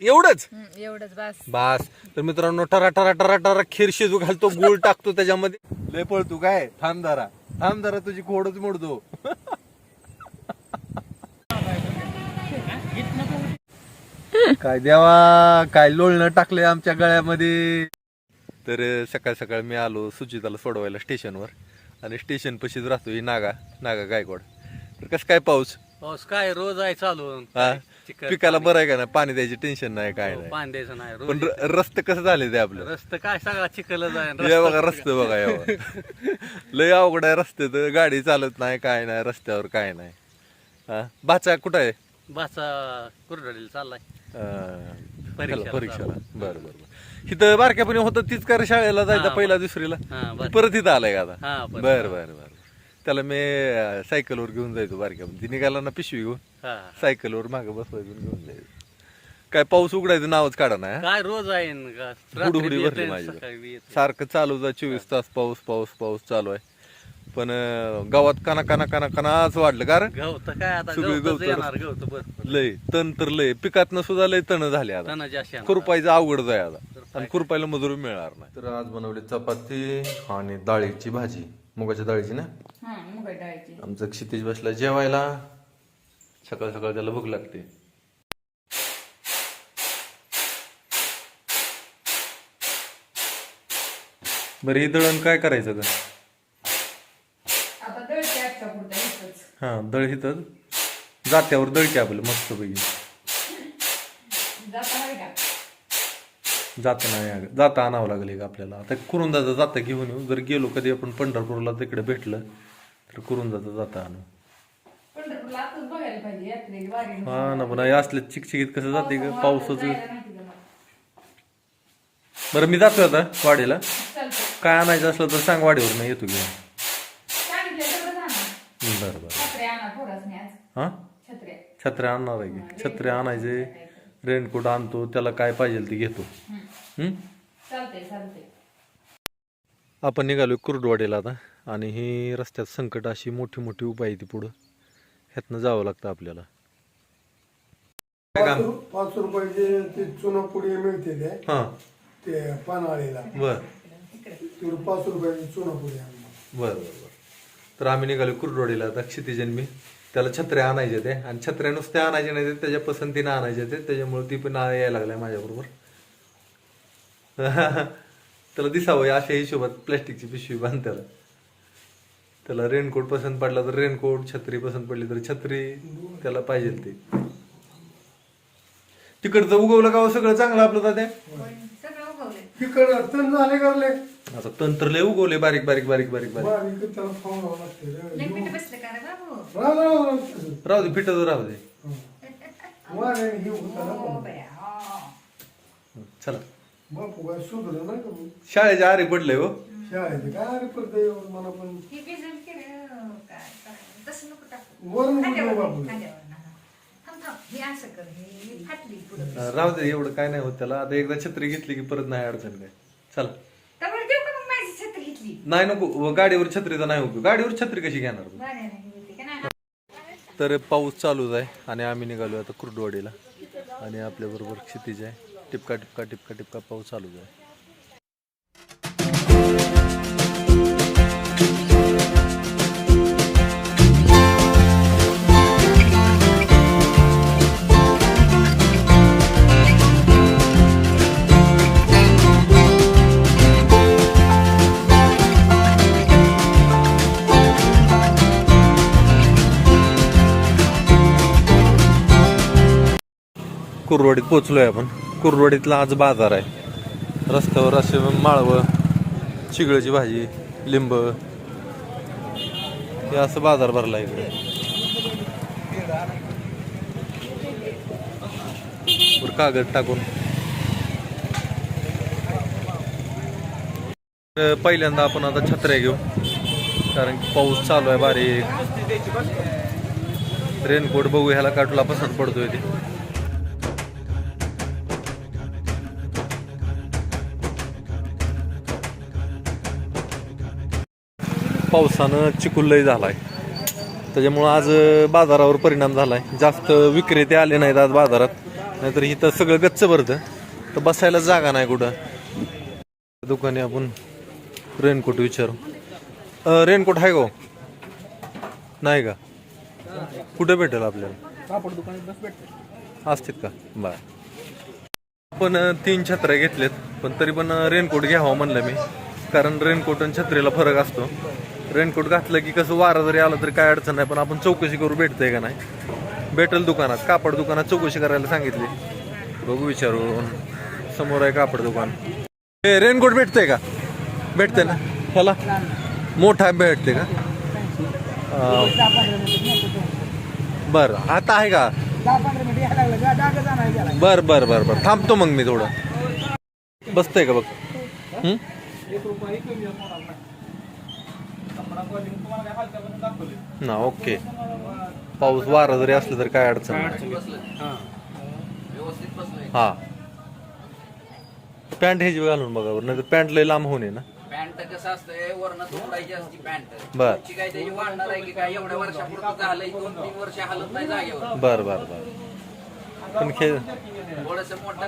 एवढंच? हम्म, एवढंच बस. बास. तर मित्रांनो टरा टरा टरा टरा खीर शिजू घालतो गुळ टाकतो त्याच्यामध्ये. लय पळतो काय? थांब धरा थांब धरा तुझी खोडच मोडतो. काय देवा काय लोळणं टाकलंय आमच्या गळ्यामध्ये. तर सकाळ सकाळ मी आलो सुचिताला सोडवायला स्टेशनवर. आणि स्टेशन पशीच राहतो ही नागा नागा गायकवाड. तर कसं काय पाऊस? पाऊस काय? रोज आहे चालू हा? पिकाला बरं आहे का ना पाणी द्यायची टेन्शन नाही काय हो, नाही. पाणी द्यायचं नाही. पण रोज र- रस्ते कसं झाले ते आपलं? रस्ता काय सगळा चिखलच आहे या बघा रस्ते बघा या बघा. लय अवघड आहे रस्ते तर. गाडी चालत नाही काय नाही रस्त्यावर काय नाही. हा? बाचा कुठं आहे? बाचा कुरडीला चाललाय. अं, परीक्षेला चला, परीक्षेला. बरं बरं बरं. इथं बारक्यापणी होतं तीच कर शाळेला जायचं पहिला दुसरीला. हा, बरं. परत इथं आलाय का आता? हा. बरं बरं बरं. त्याला मी अं, सायकलवर घेऊन जायचो बारक्यापणी. ती निघाला ना पिशवी घेऊन. सायकलवर मागं बसवायचं घेऊन जायचं काय पाऊस उघडायचं नावच काढा ना काय रोज आहे न का? रात्री हुडहुडी बी भरली माझी. सकाळी. सारखं चालू जा चोवीस तास पाऊस पाऊस पाऊस चालू आहे. पण अं, गावात काना काना काना कानाच वाढलं कारण गवत काय आता? सगळी गवतच गवतं येणार गवत लय तण तर लय. पिकातनं सुद्धा लय तण झाले आता. खुरपायचं अवघड जाय आता. आणि खुरपायला मजूर मिळणार नाही. तर आज बनवली चपाती आणि डाळीची भाजी. मुगाच्या डाळीची ना? हा मुगा डाळीची. आमचं क्षितिज बसला जेवायला. सकाळ सकाळ त्याला भूक लागते. बरं ही दळण काय करायचं का आता दळते आजच्या पुरता इथंच हा दळ हिथं जात्यावर दळते आपलं मस्त पैकी जाता का? नाही अगं. जाता आणावं लागेल एक आपल्याला. आता कुरुंदाचं जाता घेऊन येऊ. जर गेलो कधी आपण पंढरपूरला तिकडे भेटलं तर कुरुंदाचं जाता आणू. पाहिजे हा ना पण असलं चिकचिकीत कसं जाते ग? पावसाचं बरं मी जातो आता वाडीला. चालतं काय आणायचं असलं तर सांग वाडीवर नाही येतो घेऊन. सांगितलं तेवढं सांगा. बरं बरं. छत्र्या आणा आज. हा? छत्र्या छत्र्या आणणार आहे की? छत्र्या आणायचे रेनकोट आणतो त्याला काय पाहिजे ते घेतो. हम्म? चालतंय चालतंय. आपण निघालो कुर्डवाडीला आता आणि ही रस्त्यात संकट अशी मोठी मोठी उपाय आहे ती पुढं. ह्यातनं जावं लागतं आपल्याला. काय काम? पाच रुपयाचे ते चुना पुडी मिळते ते हां. ते पानाळीला. बर. तेवढं पाच रुपयाची चुना पुडी आणली बर बर बर. तर आम्ही निघालो कुर्डवाडीला आता क्षितिजन मी त्याला छत्र्या आणायचे ते. आणि छत्र्या नुसत्या आणायचे नाही ते त्याच्या पसंतीनं आणायचे ते. त्याच्यामुळे ती पण यायला लागलाय माझ्याबरोबर. त्याला दिसावं अशा हिशोबात प्लॅस्टिकची पिशवी बांध त्याला त्याला रेनकोट पसंत पडला तर रेनकोट छत्री पसंत पडली तर छत्री त्याला पाहिजे ते. तिकडचं उगवलं का हो सगळं चांगलं आपलं तात्या? सगळं उगवलंय तिकडं तण झाले करले आता तंत्र लय उगवले बारीक बारीक बारीक बारीक बारीक. बारीक त्याला फावडावं लागते रे. लय मिनिटं बसलं का रे बाबू? राह, दे फिटत राहू दे हे. होतं ना हो पण. बया, हा. चला. बापू काय सुधरलं नाही का मग? शाळेच्या आरे पडले हो. शाळेत काय अरे पडतं एवढं? मला पण हे भिजून केलं काय करायचं? तसं नको टाकू. वरून खांद्यावर कुठलं घे, बापू खांद्यावर ना. थांब, थांब. हे असं कर हे फाटली पुढं. राहू दे एवढं काय नाही होत त्याला. आता एकदा छत्री घेतली की परत नाही अडचण काय. चला. त्यामुळे देऊ का मग माझी छत्री घेतली? नाही नको व गाडीवर छत्रीचा नाही उपयोग गाडीवर छत्री कशी घेणार तू? गाड्या नाही घेतली का नाही. तर पाऊस चालूच आहे आणि आम्ही निघालो आता कुर्डवाडीला. आणि आपल्या बरोबर क्षितिज आहे. टिपका टिपका टिपका टिपका पाऊस चालूच आहे. कुरवाडीत पोचलोय आपण. कुरवडीतला आज बाजार आहे. रस्त्यावर असे माळवं चिगळची भाजी लिंब. हे असं बाजार भरला इकडे. कागद टाकून. पहिल्यांदा आपण आता छत्र्या घेऊ. कारण की पाऊस चालू आहे बारीक. रेनकोट बघू ह्याला काटूला पसंत पडतोय ते. पावसानं चिकुलही झालाय. त्याच्यामुळं आज बाजारावर परिणाम झालाय. जास्त विक्रेते आले नाहीत आज बाजारात. नाहीतर इथं सगळं गच्च भरतं तर बसायला जागा नाही कुठं. दुकाने आपण रेनकोट विचारू. रेनकोट आहे गो नाही का? कुठं भेटेल आपल्याला? असतील का? बर. पण तीन छत्र्या घेतलेत. पण तरी पण रेनकोट घ्यावं म्हणलं मी. कारण रेनकोट आणि छत्रीला फरक असतो. रेनकोट घातलं की कसं वारा जरी आलं तरी काय अडचण नाही पण आपण चौकशी करू भेटतंय का नाही? भेटेल दुकानात कापड दुकानात चौकशी करायला सांगितली. बघू विचारून. समोर आहे कापड दुकान. हे रेनकोट भेटतंय का? भेटते ना? ह्याला? मोठा भेटते का? बर बरं आता आहे का? बर बर बर बर. थांबतो मग मी थोडं. बसतंय का बघ? ना ओके. पाऊस वारा जरी असलं तर काय अडचण नाही. हा. पॅन्ट ह्याची घालून बघा बरं नाही तर पॅन्ट लय लांब होऊन ना. पॅन्ट कसं असतंय वरनं तुकडायची असती पॅन्ट. बर. तुमची काय त्याची वाढणार आहे की काय? एवढ्या वर्षापुरतं झालंय दोन तीन वर्ष हालत नाही जागेवर. बर बर बर. पण खेळ थोडस मोठं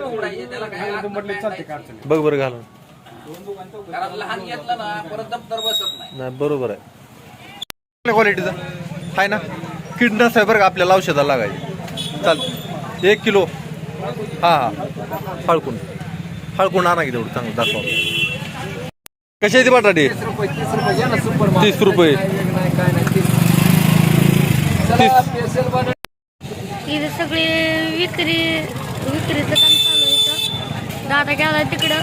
तुकडायचे त्याला काय. बघ बरं घालून. कारण लहान घेतलं ना परत दप्तर बसत नाही. नाही बरोबर आहे. क्वालिटीचा आहे ना? किडनस आहे बरं का आपल्याला औषधाला लागायचे. चाल. एक किलो. हा हा. हळकून हळकून आणा की तेवढं चांगलं दाखवा. कशी आहे ती बटाटे? तीस रुपये तीस इथं सगळे विक्री विक्रीचं काम चालू आहे इथं. दादा गेला तिकडं.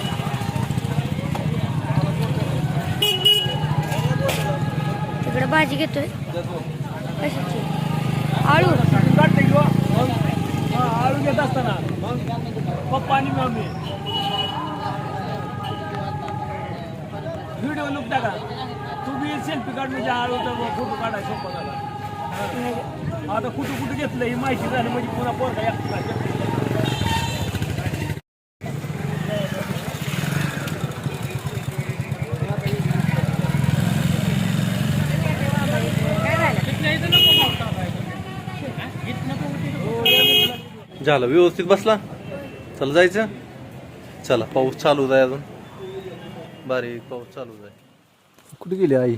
तिकडं भाजी घेतोय. कशाची? आळू. आळू घेत असताना. पप्पा आणि मम्मी व्हिडिओ लुक टाका. तू बी सेल्फी काढ म्हणजे आळूचा फोटो काढाय सोपा झाला. आता कुठं कुठं घेतलं ही माहिती झाली म्हणजे पुन्हा पोरगा एकटा. झालं. व्यवस्थित बसला? चला जायचं? चला पाऊस चालू आहे अजून. बारीक पाऊस चालू आहे. कुठे गेली आई?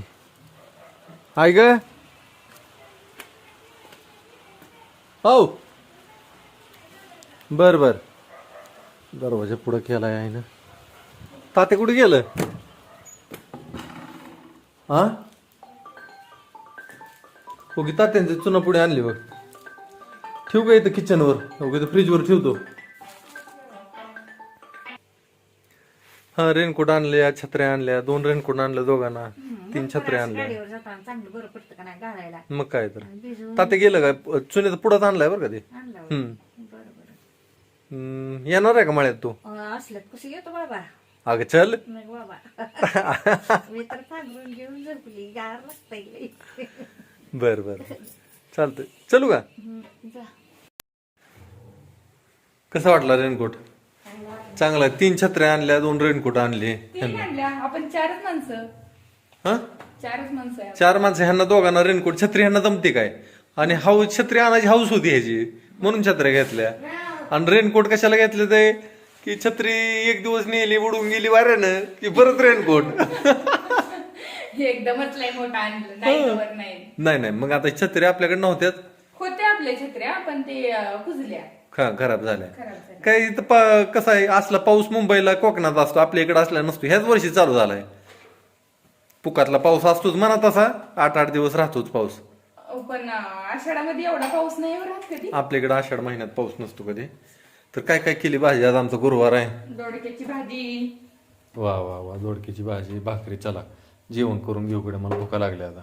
आई ग? हो बर बर. दरवाजा पुढं केलाय आहे ना ताते कुठे गेलं? हा हो की तात्यांचे चुना पुढे आणली बघ. ठेवू का इथं किचनवर हो, इथं फ्रीजवर ठेवतो. हा रेनकोट आणल्या छत्र्या आणल्या दोन रेनकोट आणल्या दोघांना. तीन छत्र्या आणल्या. मग काय तर. ताते गेलं का? चुन्याचं पुढत आणलाय बरं का ते? हम्म. येणार आहे का माळ्यात तू? येतो अगं चल. बर बर. चालतंय. चलू का? जा. कसा वाटला रेनकोट? चांगला. तीन छत्र्या आणल्या दोन रेनकोट आणले तीन आणल्या. आपण चारच माणसं. हा? चारच माणसं आहे. चार माणसं ह्यांना दोघांना रेनकोट. छत्री ह्यांना जमते काय? आणि हाऊस छत्री आणायची हाऊस होती ह्याची. म्हणून छत्र्या घेतल्या. आणि रेनकोट कशाला घेतले ते? की छत्री एक दिवस नेली उडून गेली वाऱ्यानं की परत रेनकोट. हे एकदमच लय मोठा आणलं. नाही कवर नाही. नाही नाही. मग आता छत्री आपल्याकडे नव्हत्याच होत्या आपल्या छत्र्या पण ते अं, कुजल्या. खा खराब झाल्या. खराब काही इथं पा- कसं आहे असला पाऊस मुंबईला कोकणात असतो आपल्या इकडे असला नसतो ह्याच वर्षी चालू झालाय. पुकातला पाऊस असतोच म्हणा तसा आठ आठ दिवस राहतोच पाऊस. पण अं, आषाढामध्ये एवढा पाऊस नाही हो राहत कधी? आपल्याकडे आषाढ महिन्यात पाऊस नसतो कधी. तर काय काय केली भाजी? आज आमचा गुरुवार आहे. दोडक्याची भाजी. वा वा वा दोडक्याची भाजी भाकरी चला. जेवण करून घेऊ कडे मला भुका लागल्या आता.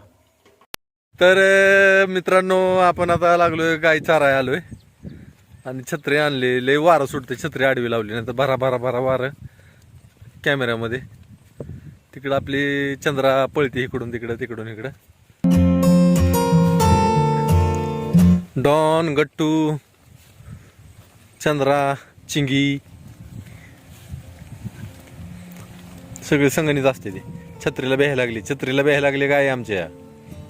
तर अं, मित्रांनो आपण आता लागलोय गाय चाराय आलोय. आणि छत्री आणली लय वारं सुटते छत्री आडवी लावली नाही तर भरा भरा भरा वारं. कॅमेऱ्यामध्ये. तिकडं आपली चंद्रा पळते इकडून तिकडं तिकडून इकडं. डॉन गट्टू चंद्रा चिंगी. सगळे संगणीच असते ते. छत्रीला बेहायला लागली छत्रीला बेहायला लागली काय आमच्या?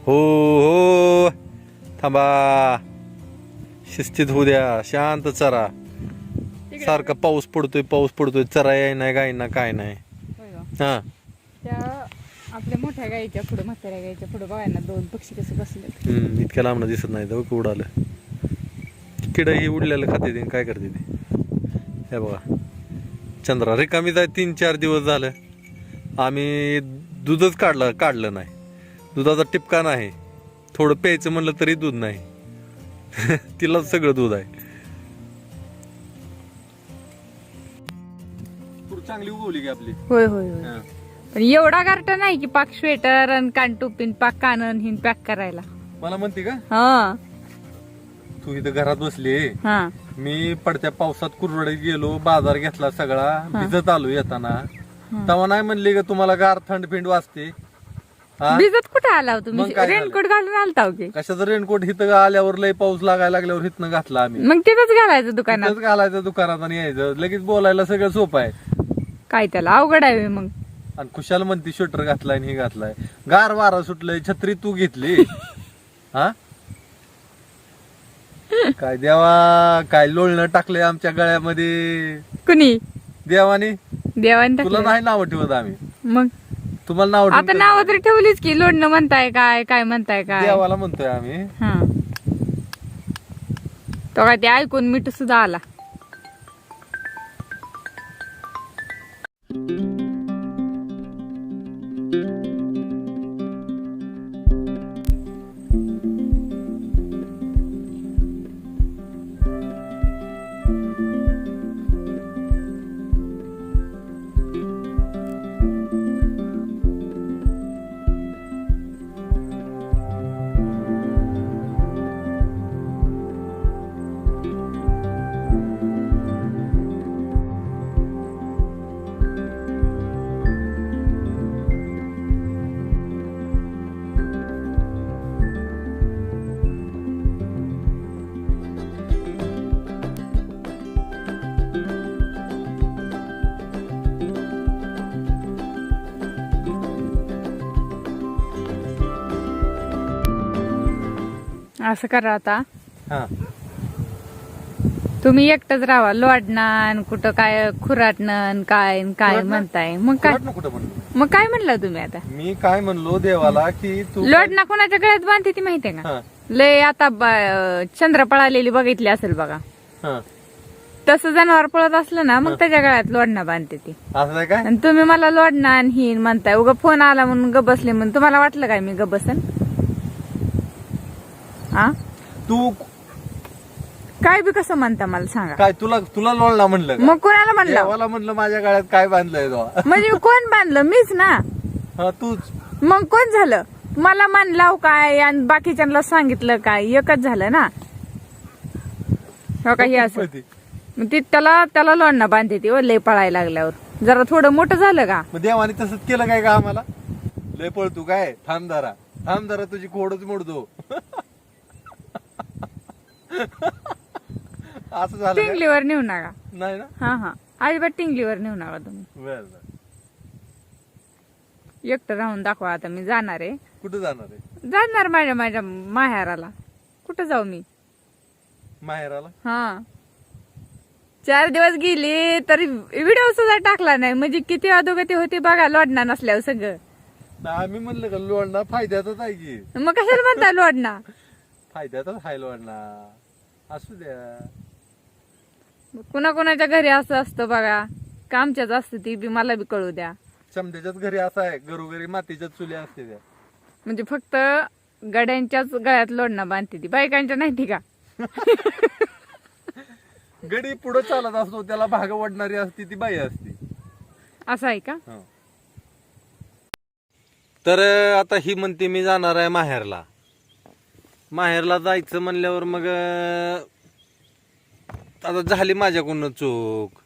हो हो. थांबा. शिस्तीत होऊ द्या शांत चरा. सारखा पाऊस पडतोय पाऊस पडतोय चरा याय नाही गाय ना काय नाही हा. त्या आपल्या मोठ्या गाईच्या पुढे म्हाताऱ्या गाईच्या पुढे बघाय ना दोन पक्षी कसे बसले हम्म, इतक्या लांबनं दिसत नाही तर की उडालं किड ही उडलेलं खाते ते काय करते ते? हे बघा. चंद्रा रिकामीच आहे तीन चार दिवस झालं. आम्ही दूधच काढलं काढलं नाही. दुधाचा टिपका नाही. थोडं प्यायचं म्हणलं तरी दूध नाही. तिला सगळं दूध आहे. चांगली उगवली की आपली? होय होय होय. पण एवढा गारटा नाही की पाक स्वेटर आणि कान टोपीन पाक कानन हिन पॅक करायला. मला म्हणते का? हा. तू इथं घरात बसली. हा. मी पडत्या पावसात कुरवडे गेलो बाजार घेतला सगळा भिजत आलो येताना. तेव्हा नाही म्हणली का तुम्हाला गार थंड फिंड वाजते? भिजत कुठे आला हो मग तुम्ही काय झालं? रेनकोट घालून आलता हो की? कशाचं रेनकोट? इथं आल्यावर लय पाऊस लागायला लागल्यावर इथनं घातला आम्ही. मग तिथंच घालायचं दुकानात? तिथंच घालायचं दुकानात आणि यायचं. लगेच बोलायला सगळं सोपं आहे. काय त्याला अवघड आहे मग? आणि खुशाल म्हणती स्वेटर घातलाय आणि हे घातलाय. गार वारा सुटलंय. छत्री तू घेतली. हा? काय देवा काय लोळणं टाकलंय आमच्या गळ्यामध्ये. कुणी? देवाने? देवाने तुला टाकलं नाही नाव ठेवत आम्ही. मग? तुम्हाला नाव आता नाव तरी ठेवलीच की लोडणं म्हणताय काय काय म्हणताय काय? देवाला म्हणतोय आम्ही. हा. तो काय ते ऐकून मीठ सुद्धा आला. असं करा आता. हा. तुम्ही एकटच राहा. लोडणं कुठं काय खुराटणं काय काय खुराटणं? म्हणताय? मग काय? कुठं मग काय म्हणलं तुम्ही आता? मी काय म्हणलो देवाला की तू लोडणा कोणाच्या गळ्यात बांधते ती माहितीये का? हा. लय आता ब- चंद्र पळालेली बघितली असेल बघा. हा. तसं जनावर पळत असलं ना मग त्याच्या गळ्यात लोडणं बांधते ती. असं आहे काय? आणि तुम्ही मला लोडणं आणि ही म्हणताय उगा फोन आला म्हणून ग बसले म्हणून. तुम्हाला वाटलं काय मी ग बसन? आ? तू काय बी कसं म्हणता मला सांगा. काय तुला तुला लोळला म्हणलं का? मग कोणाला म्हणलं? देवाला म्हणलं माझ्या गळ्यात काय बांधलंय तो? म्हणजे कोण बांधलं? मीच ना. हा तूच. मग कोण झालं? मला म्हणलाव काय आणि बाकीच्यांना सांगितलं काय? एकच झालं ना. हो का हे असं. मग ती त्याला त्याला लोणना बांधते ती ओ लय पळायला लागल्यावर. जरा थोडं मोठं झालं का? मग देवाने तसंच केलं काय का आम्हाला? लय पळतू काय? थांब जरा. थांब जरा तुझी खोडच मोडतो. असं झालं का? टिंगलीवर नेऊ नका. नाही ना? हा हा. अजिबात टिंगलीवर नेऊ नका तुम्ही. बर बर. एकटं राहून दाखवा आता मी जाणार आहे. कुठं जाणार आहे? जाणार माझ्या माझ्या माहेराला. कुठं जाऊ मी? माहेराला? हा. चार दिवस गेली तरी व्हिडिओ सुद्धा टाकला नाही. म्हणजे किती अधोगती होती बघा लोडणा नसल्यावर सगळं. आम्ही म्हणलं का लोणना फायद्यातच आहे की. मग कशाला म्हणता लोडणा फायद्यातच आहे लोणना असू द्या. कुणा कुणाच्या घरी असं असतं बघा. का आमच्याच असतं ती बी मला बी कळू द्या. समद्याच्याच घरी असं आहे घरोघरी मातीच्याच चुल्या असते त्या. म्हणजे फक्त गड्यांच्याच गळ्यात लोडणं बांधते ती. बायकांच्या नाही ती का? गडी पुढे चालत असतो त्याला भाग वडणारी असती ती बाई असती. असं आहे का? तर अं, आता ही म्हणते मी जाणार आहे माहेरला. माहेरला जायचं म्हणल्यावर मग आता झाली माझ्याकडून चूक.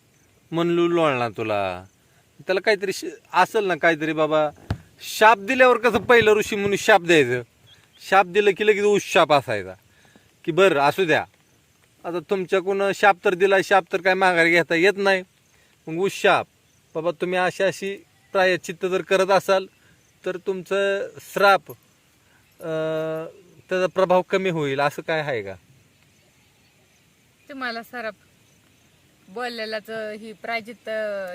म्हणलू लोळणार तुला. त्याला काहीतरी श- असेल ना काहीतरी बाबा. शाप दिल्यावर कसं पहिलं ऋषी म्हणून शाप द्यायचं? शाप दिलं की लगेच उशाप असायचा. की बरं असू द्या. आता तुमच्याकडून शाप तर दिला शाप तर काय माघारी घेता येत नाही. मग उशाप बाबा तुम्ही अशी अशी प्रायचित्त जर करत असाल तर तुमचं श्राप त्याचा प्रभाव कमी होईल असं काय आहे का? तुम्हाला सर बोललेलाच ही प्रायजित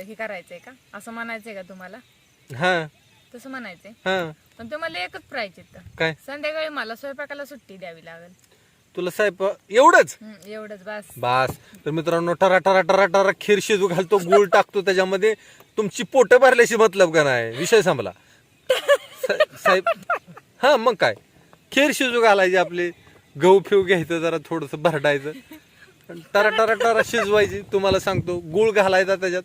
ही करायचंय का? असं म्हणायचंय का तुम्हाला? हा. तसं म्हणायचंय? हा. पण तुम्हाला एकच प्रायजित काय? संध्याकाळी मला स्वयंपाकाला सुट्टी द्यावी लागेल. तुला साहेब एवढंच? हं, एवढंच बस. बास. तर मित्रांनो टरा टरा टरा टरा खीर शिजू घालतो गुळ टाकतो त्याच्यामध्ये तुमची पोट भरल्याशी मतलब का नाही? विषय संपला. सा- साहेब हा मग काय? खीर शिजू घालायची आपली. गहू फिव घ्यायचं जरा थोडस भरडायचं. टरा टरा टरा शिजवायची. तुम्हाला सांगतो गुळ घालायचा त्याच्यात.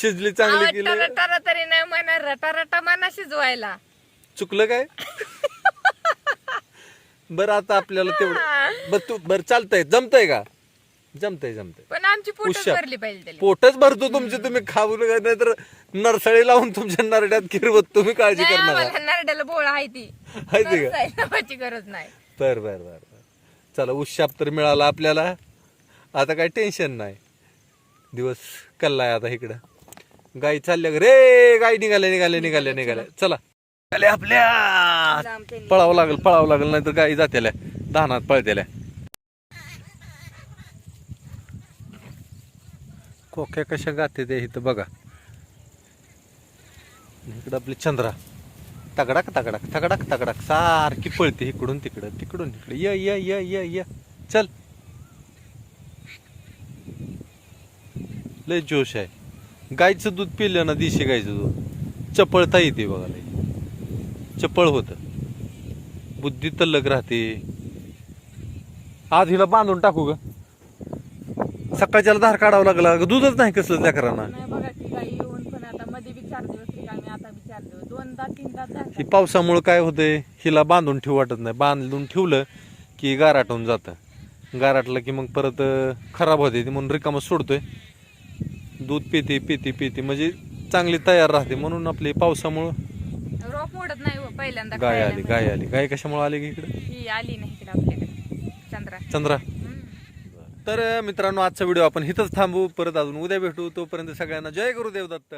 शिजली चांगली केली. टरा तरी नाही म्हणा रटा रटा म्हणा शिजवायला. चुकलं काय? बरं आता आपल्याला तेवढं. बर तू बरं चालतंय. जमतंय का? जमतंय जमतंय. पण आमची पोट. भरली पाहिजे त्याला. पोटच भरतो तुमचे. तुम्ही खाऊ नका नाही तर नरसळी लावून तुमच्या नरड्यात किरवत तुम्ही काळजी नाही करणार. आम्हाला नरड्याला बोळ आहे ती. आहे ते का जायची गरज नाही. बर बर बर बर. चला उशाप तर मिळाला आपल्याला. आता काय टेन्शन नाही. दिवस कल्लाय आता इकडं. गाई चालल्या ग- रे गाई निघाल्या निघाल्या निघाल्या निघाल्या चला. आपल्या. पळावं लागल पळावं लागल नाही तर गाई जात्याल्या. दहानात पळत्याल्या. कोक्या कशा गाते ते इथं बघा. इकडं आपली चंद्रा. तगडाक तगडाक तगडाक तगडाक. सारखी पळते इकडून तिकडं तिकडून तिकडं. य य य य य. चल. लय जोश आहे. गाईचं दूध पिलं ना देशी गाईचं दूध. चपळता येते बघा लय. चपळ होत. बुद्धी तल्लक राहते. आज हिला बांधून टाकू ग. सकाळच्याला धार काढावं लागला. दूधच नाही कसलं लेकरांना नाही बघा की गाई येऊन पण आता मध्ये बी चार दिवस रिकामी आता बी चार दिवस दोनदा तीनदा झालं ही पावसामुळे काय होतंय हिला बांधून ठेवू वाटत नाही. बांधून ठेवलं की गाराटून जातं. गाराटलं की मग परत अं, खराब होते ती म्हणून रिकामं सोडतोय. दूध पिते पिते पिते. म्हणजे चांगली तयार राहते. म्हणून आपली पावसामुळं रोप मोडत नाही हो, पहिल्यांदा गाय खायला. आली गाय आली. गाय कशामुळे आली की इकडे? ही आली नाही इकडे आपल्याकडे. चंद्रा. चंद्रा. हम्म. तर मित्रांनो आजचा व्हिडिओ आपण इथंच थांबू. परत अजून उद्या भेटू. तोपर्यंत सगळ्यांना जय गुरुदेव दत्त.